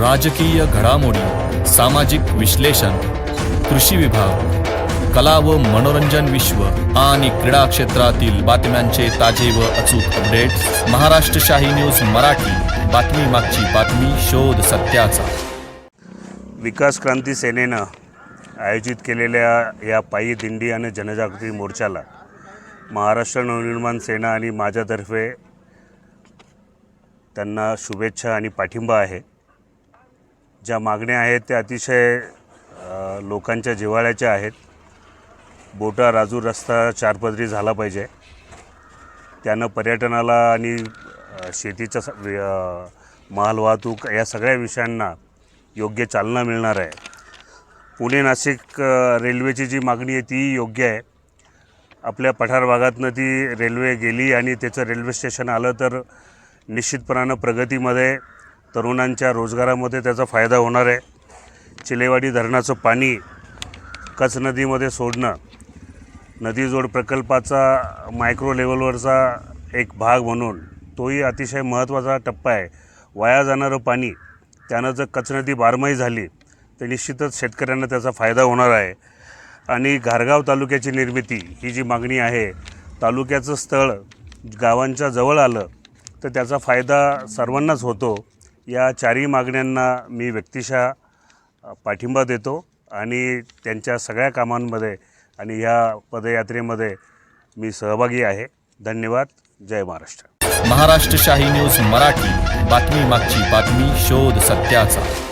राजकीय घडामोडी सामाजिक विश्लेषण कृषी विभाग कला व मनोरंजन विश्व आणि क्रीडा क्षेत्रातील बातम्यांचे ताजे व अचूक अपडेट महाराष्ट्र न्यूज मराठी बातमी मागची बातमी शोध सत्याचा. विकास क्रांती सेनेनं आयोजित केलेल्या या पायी दिंडी आणि जनजागृती मोर्चाला महाराष्ट्र नवनिर्माण सेना आणि माझ्यातर्फे त्यांना शुभेच्छा आणि पाठिंबा आहे. ज्या मागण्या आहेत त्या अतिशय लोकांच्या जिव्हाळ्याच्या आहेत. बोटा राजूर रस्ता चारपदरी झाला पाहिजे. त्यानं पर्यटनाला आणि शेतीचा शेतीच्या स- माल वाहतूक या सगळ्या विषयांना योग्य चालना मिळणार आहे. पुणे नाशिक रेल्वेची जी मागणी आहे ती योग्य आहे. आपल्या पठार भागातनं ती रेल्वे गेली आणि त्याचं रेल्वे स्टेशन आलं तर निश्चितपणानं प्रगतीमध्ये तरुणांच्या रोजगारामध्ये त्याचा फायदा होणार आहे. चिलेवाडी धरणाचं पाणी कच नदीमध्ये सोडणं नदीजोड प्रकल्पाचा मायक्रो लेवलवरचा एक भाग म्हणून तोही अतिशय महत्त्वाचा टप्पा आहे. वाया जाणारं पाणी त्यानं जर कच नदी बारमाही झाली तर निश्चितच शेतकऱ्यांना त्याचा फायदा होणार आहे. आणि घारगाव तालुक्याची निर्मिती ही जी मागणी आहे तालुक्याचं स्थळ गावांच्या जवळ आलं तर त्याचा फायदा सर्वांनाच होतो. या चारही मागण्यांना मी व्यक्तिशः पाठिंबा देतो आणि त्यांच्या सगळ्या कामांमध्ये आणि ह्या पदयात्रेमध्ये मी सहभागी आहे. धन्यवाद. जय महाराष्ट्र. महाराष्ट्र न्यूज मराठी. बातमी मागची बातमी शोध सत्याचा.